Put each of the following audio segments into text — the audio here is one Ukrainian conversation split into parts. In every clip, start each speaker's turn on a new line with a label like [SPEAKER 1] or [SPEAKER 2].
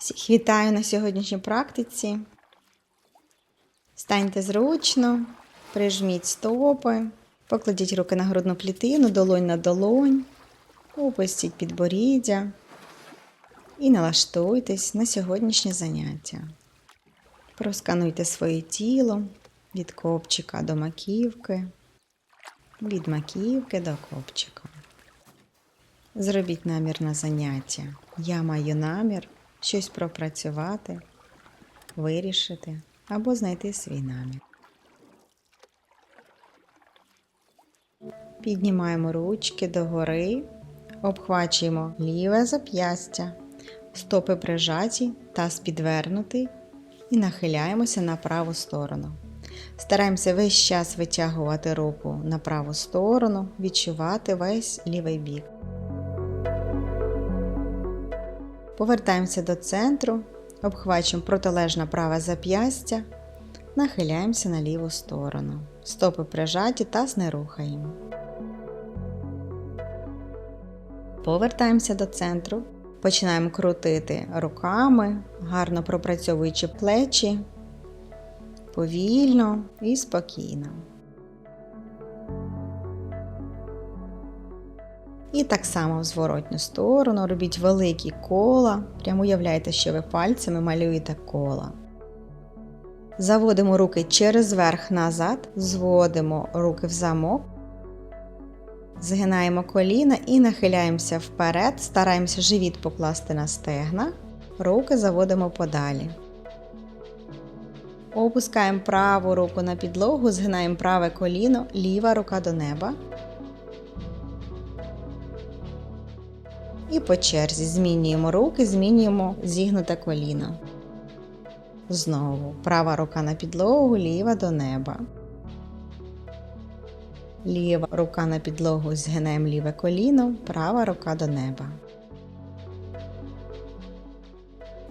[SPEAKER 1] Всіх вітаю на сьогоднішній практиці. Станьте зручно, прижміть стопи, покладіть руки на грудну клітину, долонь на долонь, опустіть підборіддя і налаштуйтесь на сьогоднішнє заняття. Проскануйте своє тіло від копчика до маківки, від маківки до копчика. Зробіть намір на заняття. Я маю намір щось пропрацювати, вирішити або знайти свій намір. Піднімаємо ручки догори, обхвачуємо ліве зап'ястя, стопи прижаті, таз підвернутий і нахиляємося на праву сторону. Стараємося весь час витягувати руку на праву сторону, відчувати весь лівий бік. Повертаємося до центру, обхвачуємо протилежне праве зап'ястя, нахиляємося на ліву сторону. Стопи прижаті, таз не рухаємо. Повертаємося до центру, починаємо крутити руками, гарно пропрацьовуючи плечі, повільно і спокійно. І так само в зворотню сторону робіть великі кола. Прямо уявляйте, що ви пальцями малюєте кола. Заводимо руки через верх назад, зводимо руки в замок, згинаємо коліна і нахиляємося вперед, стараємося живіт покласти на стегна, руки заводимо подалі. Опускаємо праву руку на підлогу, згинаємо праве коліно, ліва рука до неба. І по черзі змінюємо руки, змінюємо зігнуте коліно. Знову права рука на підлогу, ліва до неба. Ліва рука на підлогу, згинаємо ліве коліно, права рука до неба.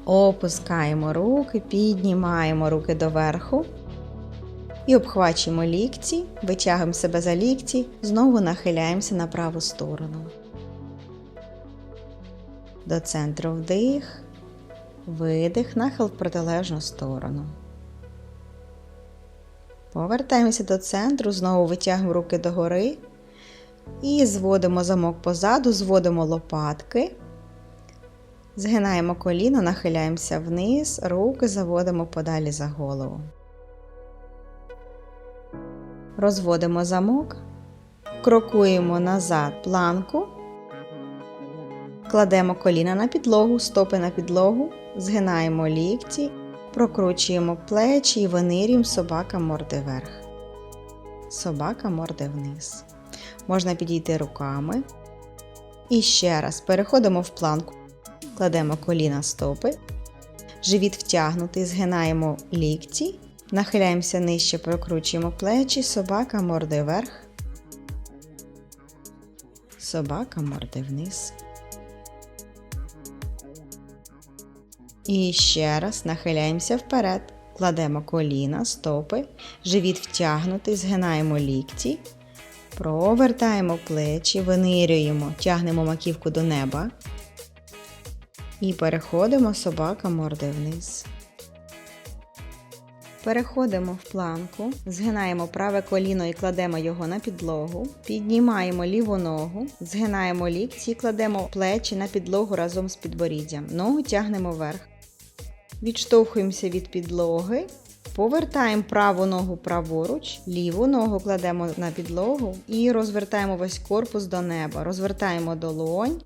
[SPEAKER 1] Опускаємо руки, піднімаємо руки доверху. І обхвачуємо лікті, витягуємо себе за лікті, знову нахиляємося на праву сторону. До центру вдих, видих, нахил в протилежну сторону. Повертаємося до центру, знову витягуємо руки догори і зводимо замок позаду, зводимо лопатки, згинаємо коліно, нахиляємося вниз, руки заводимо подалі за голову. Розводимо замок, крокуємо назад планку. Кладемо коліна на підлогу, стопи на підлогу, згинаємо лікті, прокручуємо плечі і винирюємо собака морди вверх. Собака морди вниз. Можна підійти руками. І ще раз переходимо в планку, кладемо коліна стопи, живіт втягнутий, згинаємо лікті, нахиляємося нижче, прокручуємо плечі, собака морди вверх. Собака морди вниз. І ще раз нахиляємося вперед, кладемо коліна, стопи, живіт втягнутий, згинаємо лікті, провертаємо плечі, винирюємо, тягнемо маківку до неба. І переходимо собака морди вниз. Переходимо в планку, згинаємо праве коліно і кладемо його на підлогу, піднімаємо ліву ногу, згинаємо лікті і кладемо плечі на підлогу разом з підборіддям. Ногу тягнемо вверх. Відштовхуємося від підлоги, повертаємо праву ногу праворуч, ліву ногу кладемо на підлогу і розвертаємо весь корпус до неба. Розвертаємо долонь,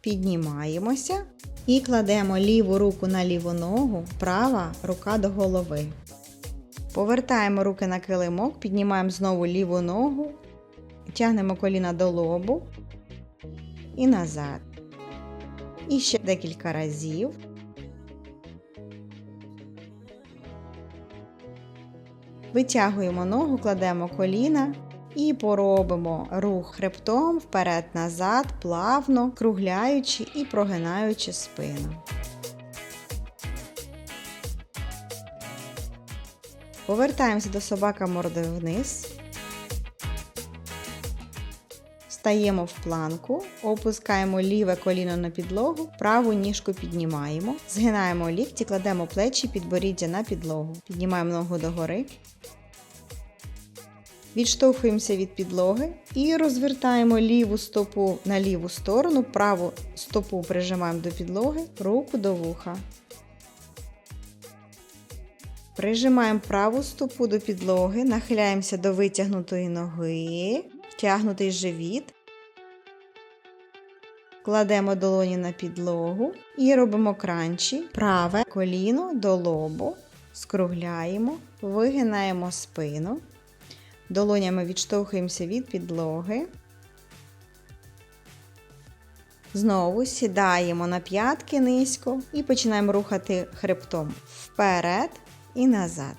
[SPEAKER 1] піднімаємося і кладемо ліву руку на ліву ногу, права рука до голови. Повертаємо руки на килимок, піднімаємо знову ліву ногу, тягнемо коліна до лобу і назад. І ще декілька разів. Витягуємо ногу, кладемо коліна і поробимо рух хребтом вперед-назад, плавно, кругляючи і прогинаючи спину. Повертаємося до собака морди вниз. Стаємо в планку, опускаємо ліве коліно на підлогу, праву ніжку піднімаємо, згинаємо лікті, кладемо плечі, підборіддя на підлогу. Піднімаємо ногу догори. Відштовхуємося від підлоги і розвертаємо ліву стопу на ліву сторону, праву стопу прижимаємо до підлоги, руку до вуха. Прижимаємо праву стопу до підлоги, нахиляємося до витягнутої ноги, втягнутий живіт. Кладемо долоні на підлогу і робимо кранчі. Праве коліно до лобу, скругляємо, вигинаємо спину. Долонями відштовхуємося від підлоги. Знову сідаємо на п'ятки низько і починаємо рухати хребтом вперед і назад.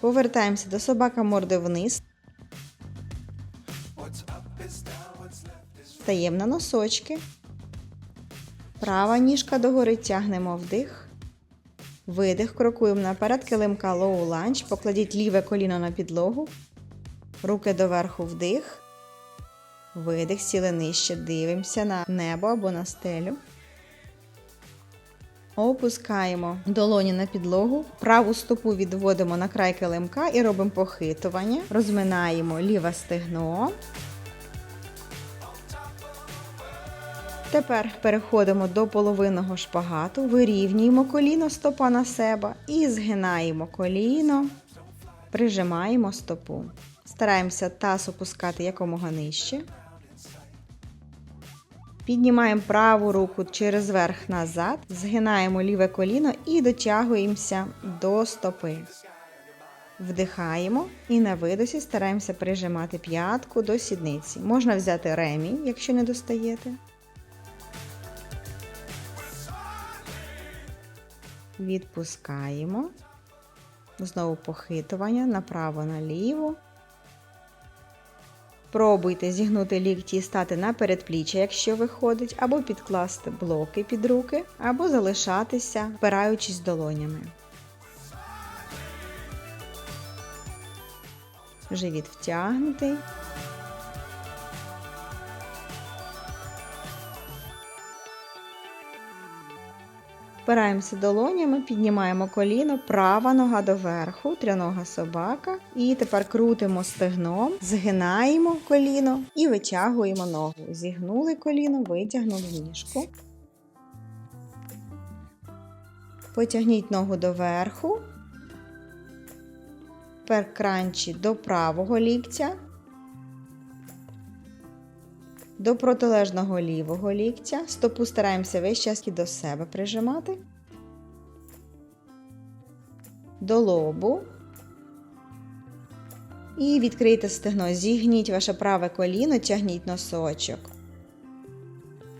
[SPEAKER 1] Повертаємося до собака морди вниз. Стаємо на носочки. Права ніжка догори тягнемо вдих. Видих, крокуємо наперед, килимка low lunge. Покладіть ліве коліно на підлогу. Руки доверху вдих. Видих, сіли нижче. Дивимося на небо або на стелю. Опускаємо долоні на підлогу. Праву стопу відводимо на край килимка і робимо похитування. Розминаємо ліве стегно. Тепер переходимо до половинного шпагату, вирівнюємо коліно стопа на себе і згинаємо коліно, прижимаємо стопу. Стараємося таз опускати якомога нижче. Піднімаємо праву руку через верх назад, згинаємо ліве коліно і дотягуємося до стопи. Вдихаємо і на видосі стараємося прижимати п'ятку до сідниці. Можна взяти ремінь, якщо не достаєте. Відпускаємо. Знову похитування направо-наліво. Пробуйте зігнути лікті і стати на передпліччя, якщо виходить, або підкласти блоки під руки, або залишатися, впираючись долонями. Живіт втягнутий. Впираємося долонями, піднімаємо коліно, права нога доверху, трянога собака. І тепер крутимо стегном, згинаємо коліно і витягуємо ногу. Зігнули коліно, витягнули ніжку. Потягніть ногу доверху. Тепер кранчі до правого ліктя. До протилежного лівого ліктя. Стопу стараємося весь час і до себе прижимати. До лобу. І відкрийте стегно. Зігніть ваше праве коліно, тягніть носочок.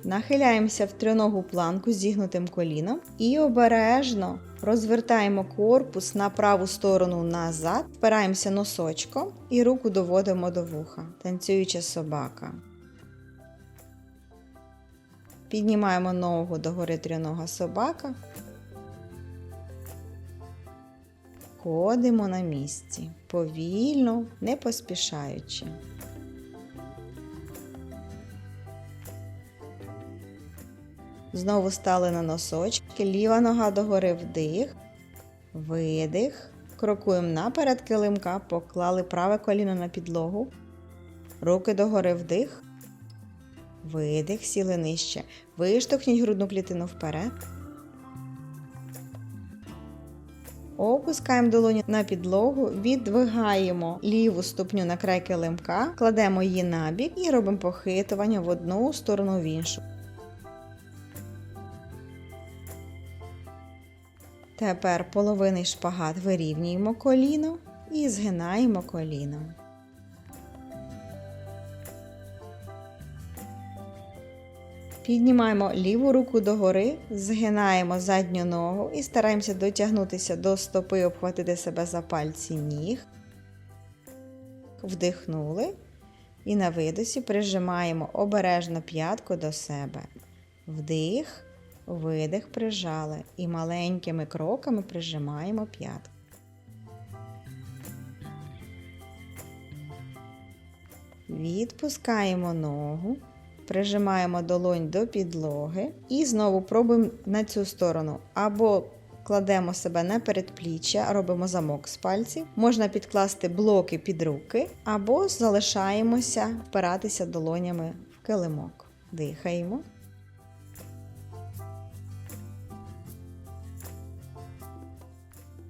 [SPEAKER 1] Нахиляємося в триногу планку з зігнутим коліном і обережно розвертаємо корпус на праву сторону назад, впираємося носочком і руку доводимо до вуха, танцююча собака. Піднімаємо ногу до гори трьонога собака. Ходимо на місці, повільно, не поспішаючи. Знову стали на носочки, ліва нога догори вдих, видих. Крокуємо наперед килимка, поклали праве коліно на підлогу, руки догори вдих, видих, сіли нижче. Виштовхніть грудну клітину вперед. Опускаємо долоні на підлогу, віддвигаємо ліву ступню на край килимка, кладемо її на бік і робимо похитування в одну сторону в іншу. Тепер половинний шпагат вирівнюємо коліно і згинаємо коліно. Піднімаємо ліву руку догори, згинаємо задню ногу і стараємося дотягнутися до стопи, обхватити себе за пальці ніг. Вдихнули. І на видосі прижимаємо обережно п'ятку до себе. Вдих, видих, прижали. І маленькими кроками прижимаємо п'ятку. Відпускаємо ногу, прижимаємо долонь до підлоги і знову пробуємо на цю сторону. Або кладемо себе на передпліччя, робимо замок з пальців. Можна підкласти блоки під руки, або залишаємося впиратися долонями в килимок. Дихаємо.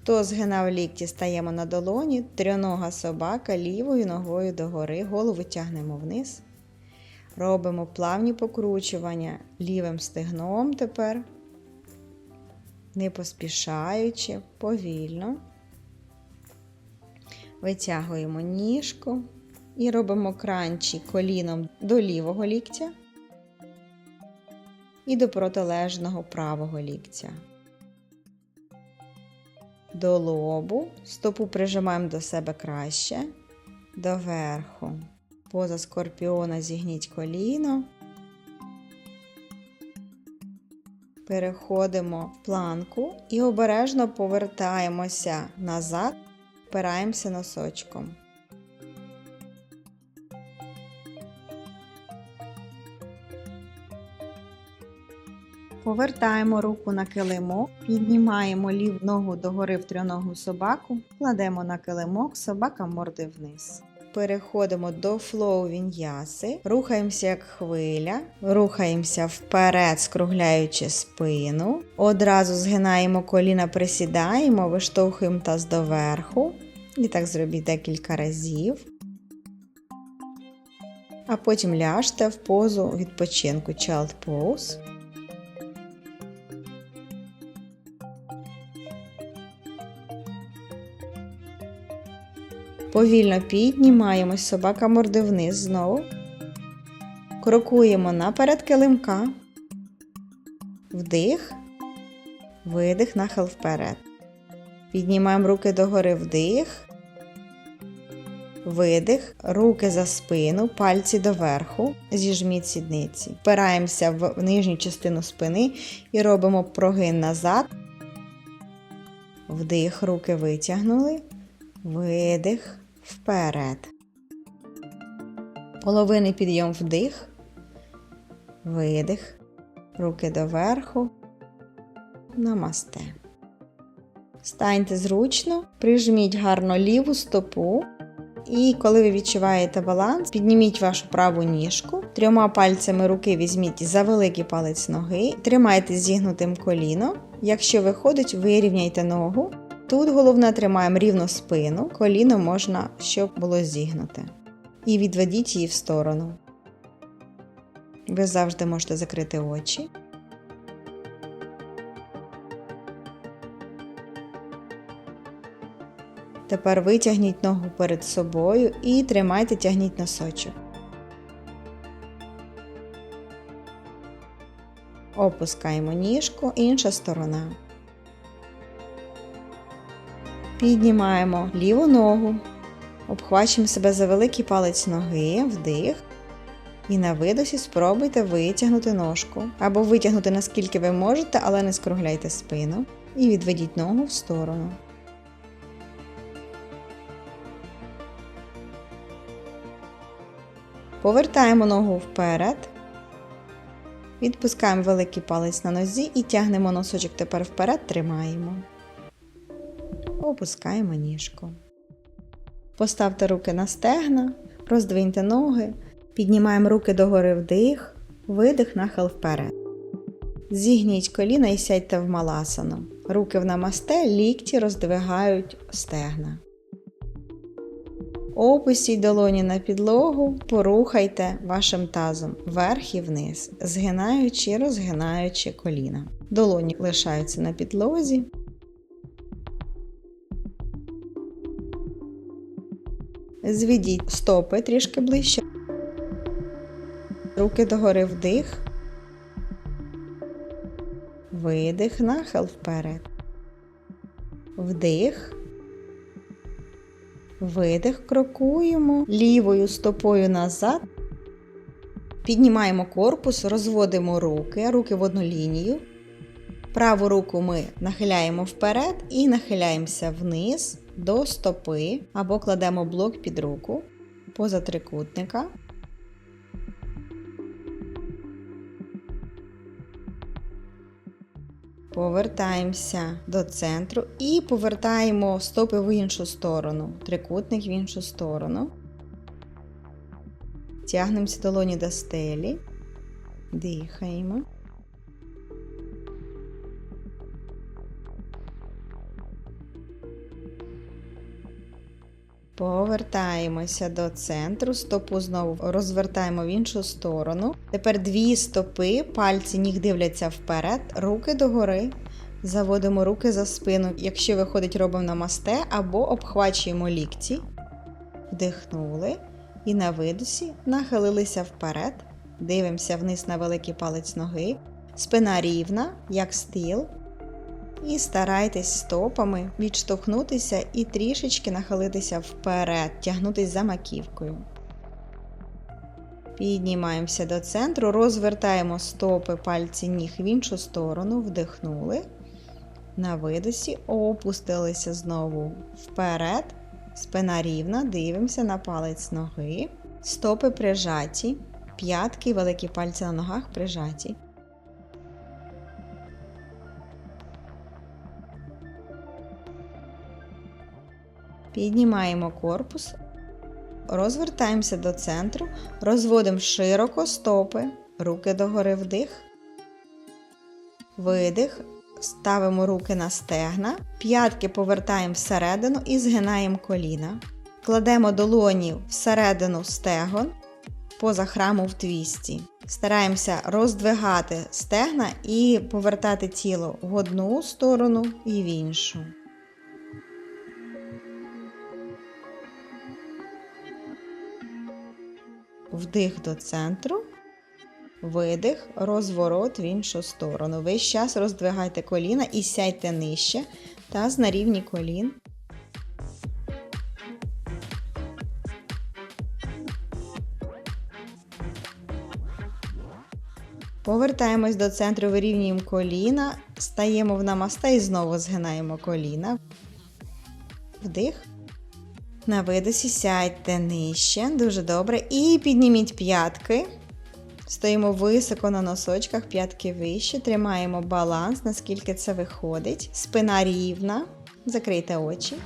[SPEAKER 1] Хто згинав лікті, стаємо на долоні, трьонога собака лівою ногою догори, голову тягнемо вниз. Робимо плавні покручування лівим стегном тепер, не поспішаючи, повільно. Витягуємо ніжку і робимо кранчі коліном до лівого ліктя і до протилежного правого ліктя до лобу, стопу прижимаємо до себе краще, до верху. Поза скорпіона зігніть коліно. Переходимо в планку і обережно повертаємося назад, впираємося носочком. Повертаємо руку на килимок, піднімаємо ліву ногу догори в трьоногу собаку, кладемо на килимок, собака морди вниз. Переходимо до флоу віньяси, рухаємося як хвиля, рухаємося вперед, скругляючи спину. Одразу згинаємо коліна, присідаємо, виштовхуємо таз доверху. І так зробіть декілька разів. А потім ляжте в позу відпочинку Child Pose. Повільно піднімаємось, собака морди вниз знову. Крокуємо наперед килимка. Вдих, видих, нахил вперед. Піднімаємо руки догори вдих. Видих, руки за спину, пальці доверху, зіжміть сідниці. Впираємося в нижню частину спини і робимо прогин назад. Вдих, руки витягнули. Видих вперед. Половинний підйом вдих, видих, руки доверху, намасте. Станьте зручно, прижміть гарно ліву стопу. І коли ви відчуваєте баланс, підніміть вашу праву ніжку, трьома пальцями руки візьміть за великий палець ноги, тримайте зігнутим коліно. Якщо виходить, вирівняйте ногу. Тут головне тримаємо рівно спину, коліно можна, щоб було зігнуте. І відведіть її в сторону. Ви завжди можете закрити очі. Тепер витягніть ногу перед собою і тримайте, тягніть носочок. Опускаємо ніжку, інша сторона. Піднімаємо ліву ногу, обхвачуємо себе за великий палець ноги, вдих. І на видосі спробуйте витягнути ножку. Або витягнути наскільки ви можете, але не скругляйте спину. І відведіть ногу в сторону. Повертаємо ногу вперед. Відпускаємо великий палець на нозі і тягнемо носочок тепер вперед, тримаємо опускаємо ніжку. Поставте руки на стегна, роздвиньте ноги, піднімаємо руки догори вдих, видих, нахил вперед. Зігніть коліна і сядьте в маласану. Руки в намасте, лікті роздвигають стегна. Опустіть долоні на підлогу, порухайте вашим тазом вверх і вниз, згинаючи розгинаючи коліна. Долоні лишаються на підлозі. Зведіть стопи трішки ближче. Руки догори вдих. Видих, нахил вперед. Вдих. Видих, крокуємо лівою стопою назад. Піднімаємо корпус, розводимо руки, руки в одну лінію. Праву руку ми нахиляємо вперед і нахиляємося вниз до стопи або кладемо блок під руку. поза трикутника. Повертаємося до центру і повертаємо стопи в іншу сторону, трикутник в іншу сторону. Тягнемося долоні до стелі, дихаємо. Повертаємося до центру, стопу знову розвертаємо в іншу сторону. Тепер дві стопи, пальці ніг дивляться вперед, руки догори. Заводимо руки за спину. Якщо виходить, робимо намасте або обхвачуємо лікті. Вдихнули. І на видосі нахилилися вперед. Дивимося вниз на великий палець ноги. Спина рівна, як стіл. І старайтесь стопами відштовхнутися і трішечки нахилитися вперед, тягнутися за маківкою. Піднімаємося до центру, розвертаємо стопи пальці ніг в іншу сторону, вдихнули. На видосі опустилися знову вперед. Спина рівна, дивимося на палець ноги. Стопи прижаті, п'ятки, великі пальці на ногах прижаті. Піднімаємо корпус, розвертаємося до центру, розводимо широко стопи, руки догори вдих, видих, ставимо руки на стегна, п'ятки повертаємо всередину і згинаємо коліна. Кладемо долоні всередину стегон, поза храму в твісті. Стараємося роздвигати стегна і повертати тіло в одну сторону і в іншу. Вдих до центру, видих, розворот в іншу сторону. Весь час роздвигайте коліна і сядьте нижче та на рівні колін. Повертаємось до центру, вирівнюємо коліна, стаємо в намасте і знову згинаємо коліна. Вдих. На видосі сядьте нижче, дуже добре. І підніміть п'ятки. Стоїмо високо на носочках, п'ятки вище. Тримаємо баланс, наскільки це виходить. Спина рівна. Закрийте очі.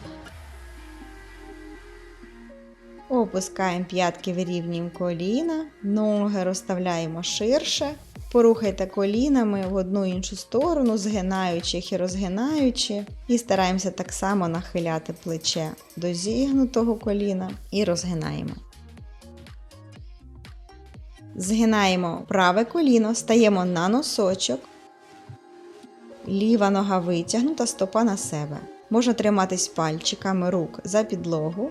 [SPEAKER 1] Опускаємо п'ятки, вирівнюємо коліна, ноги розставляємо ширше. Порухайте колінами в одну іншу сторону, згинаючи їх і розгинаючи. І стараємося так само нахиляти плече до зігнутого коліна і розгинаємо. Згинаємо праве коліно, стаємо на носочок. Ліва нога витягнута, стопа на себе. Можна триматись пальчиками рук за підлогу.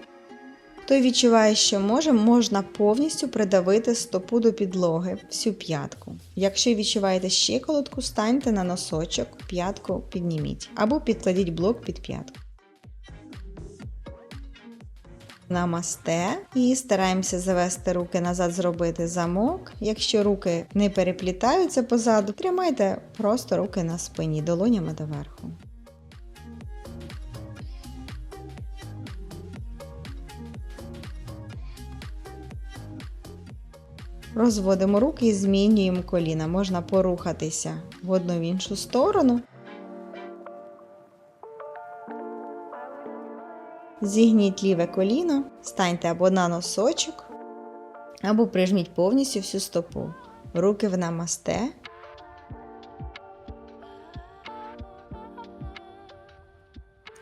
[SPEAKER 1] Хто відчуває, що може, можна повністю придавити стопу до підлоги, всю п'ятку. Якщо відчуваєте щиколотку, станьте на носочок, п'ятку підніміть або підкладіть блок під п'ятку. Намасте і стараємося завести руки назад, зробити замок. Якщо руки не переплітаються позаду, тримайте просто руки на спині, долонями доверху. Розводимо руки і змінюємо коліна. Можна порухатися в одну в іншу сторону. Зігніть ліве коліно, станьте або на носочок, або прижміть повністю всю стопу. Руки в намасте.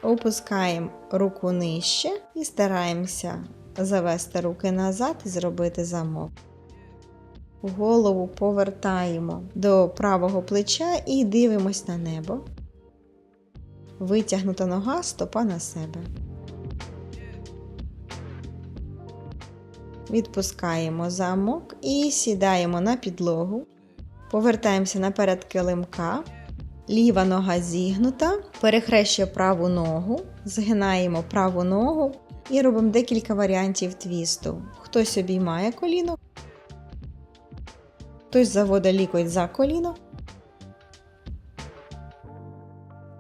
[SPEAKER 1] Опускаємо руку нижче і стараємося завести руки назад і зробити замок. Голову повертаємо до правого плеча і дивимось на небо. Витягнута нога, стопа на себе. Відпускаємо замок і сідаємо на підлогу. Повертаємося наперед килимка. Ліва нога зігнута, перехрещує праву ногу, згинаємо праву ногу і робимо декілька варіантів твісту. Хтось обіймає коліно, хтось заводить лікоть за коліно.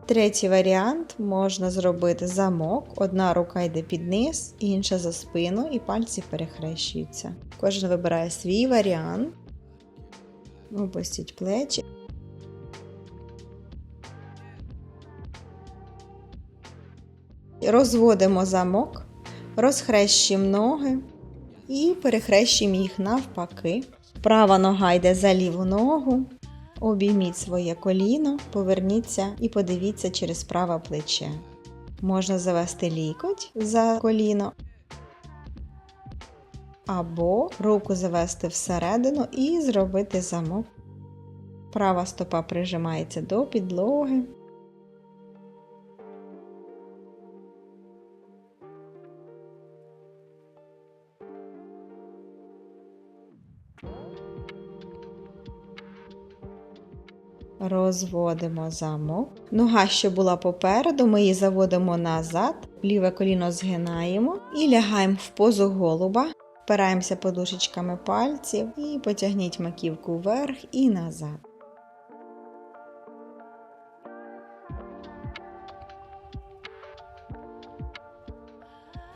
[SPEAKER 1] Третій варіант можна зробити замок. Одна рука йде під низ, інша за спину, і пальці перехрещуються. Кожен вибирає свій варіант. Опустіть плечі. Розводимо замок, розхрещуємо ноги і перехрещуємо їх навпаки. Права нога йде за ліву ногу. Обійміть своє коліно, поверніться і подивіться через праве плече. Можна завести лікоть за коліно, або руку завести всередину і зробити замок. Права стопа прижимається до підлоги. Розводимо замок. Нога, що була попереду, ми її заводимо назад, ліве коліно згинаємо і лягаємо в позу голуба. Впираємося подушечками пальців і потягніть маківку вверх і назад.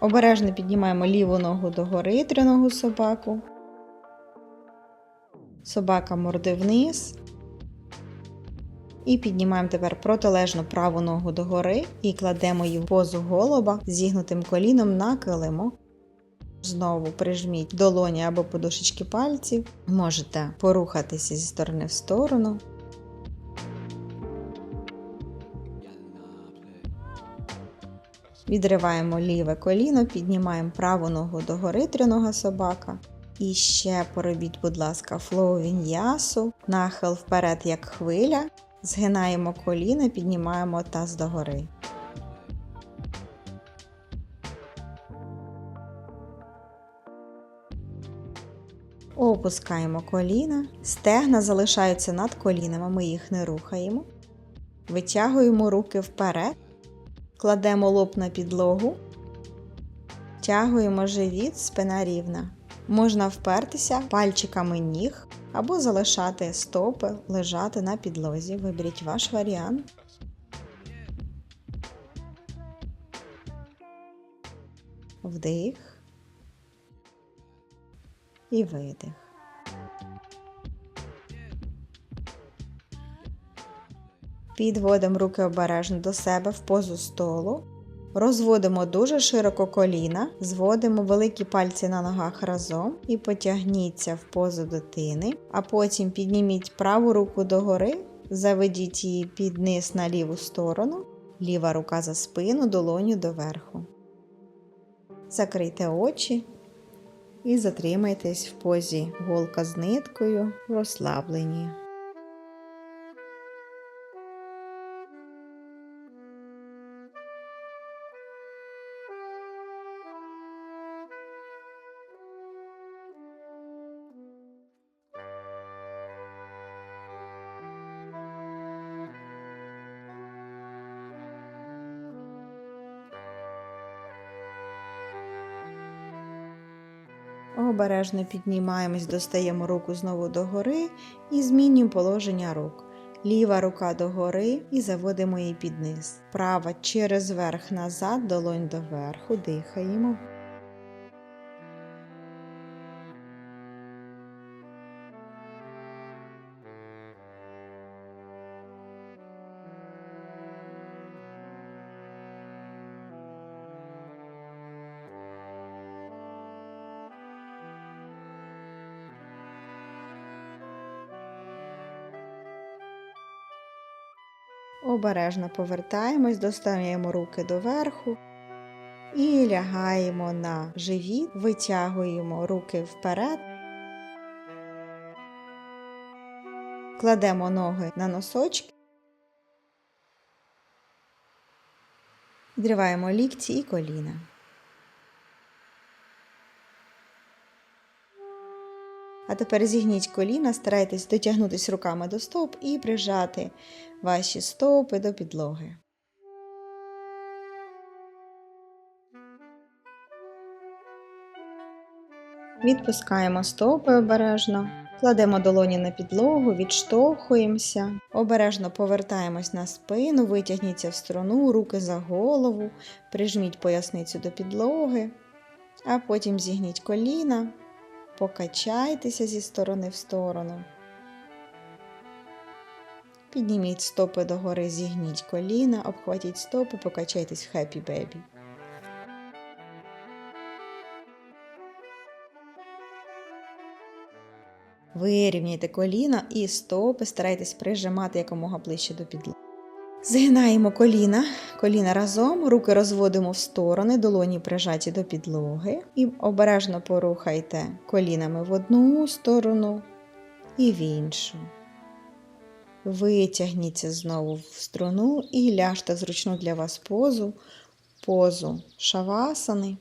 [SPEAKER 1] Обережно піднімаємо ліву ногу догори, триногу собаку. Собака морди вниз. І піднімаємо тепер протилежну праву ногу догори і кладемо її в позу голуба зігнутим коліном на килимок. Знову прижміть долоні або подушечки пальців. Можете порухатися зі сторони в сторону. Відриваємо ліве коліно, піднімаємо праву ногу догори, тринога собака. І ще поробіть, будь ласка, флоу віньясу, нахил вперед, як хвиля. Згинаємо коліна, піднімаємо таз догори. Опускаємо коліна, стегна залишаються над колінами, ми їх не рухаємо. Витягуємо руки вперед, кладемо лоб на підлогу, тягуємо живіт, спина рівна. Можна впертися пальчиками ніг або залишати стопи лежати на підлозі. Виберіть ваш варіант. Вдих і видих. Підводимо руки обережно до себе в позу столу. Розводимо дуже широко коліна, зводимо великі пальці на ногах разом і потягніться в позу дитини, а потім підніміть праву руку догори, заведіть її під низ на ліву сторону, ліва рука за спину, долоню доверху. Закрийте очі і затримайтесь в позі голка з ниткою, розслаблені. Обережно піднімаємось, достаємо руку знову догори і змінюємо положення рук. Ліва рука догори і заводимо її під низ. Права через верх назад, долонь доверху, дихаємо. Обережно повертаємось, достаємо руки доверху і лягаємо на живіт, витягуємо руки вперед, кладемо ноги на носочки, відриваємо лікті і коліна. А тепер зігніть коліна, старайтесь дотягнутися руками до стоп і прижати ваші стопи до підлоги. Відпускаємо стопи обережно, Кладемо долоні на підлогу, відштовхуємося, обережно повертаємось на спину, витягніться в сторону, руки за голову, прижміть поясницю до підлоги, а потім зігніть коліна, покачайтеся зі сторони в сторону. Підніміть стопи догори, зігніть коліна, обхватіть стопи, покачайтесь в хеппі бебі. Вирівняйте коліна і стопи, старайтесь прижимати якомога ближче до підлоги. Згинаємо коліна, коліна разом, руки розводимо в сторони, долоні прижаті до підлоги. І обережно порухайте колінами в одну сторону і в іншу. Витягніться знову в струну і ляжте зручну для вас позу, позу шавасани.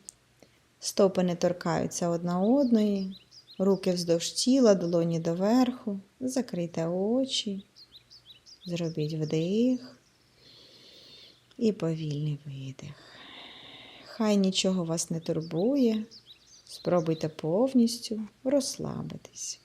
[SPEAKER 1] Стопи не торкаються одна одної, руки вздовж тіла, долоні доверху, закрийте очі, зробіть вдих і повільний видих. Хай нічого вас не турбує, спробуйте повністю розслабитись.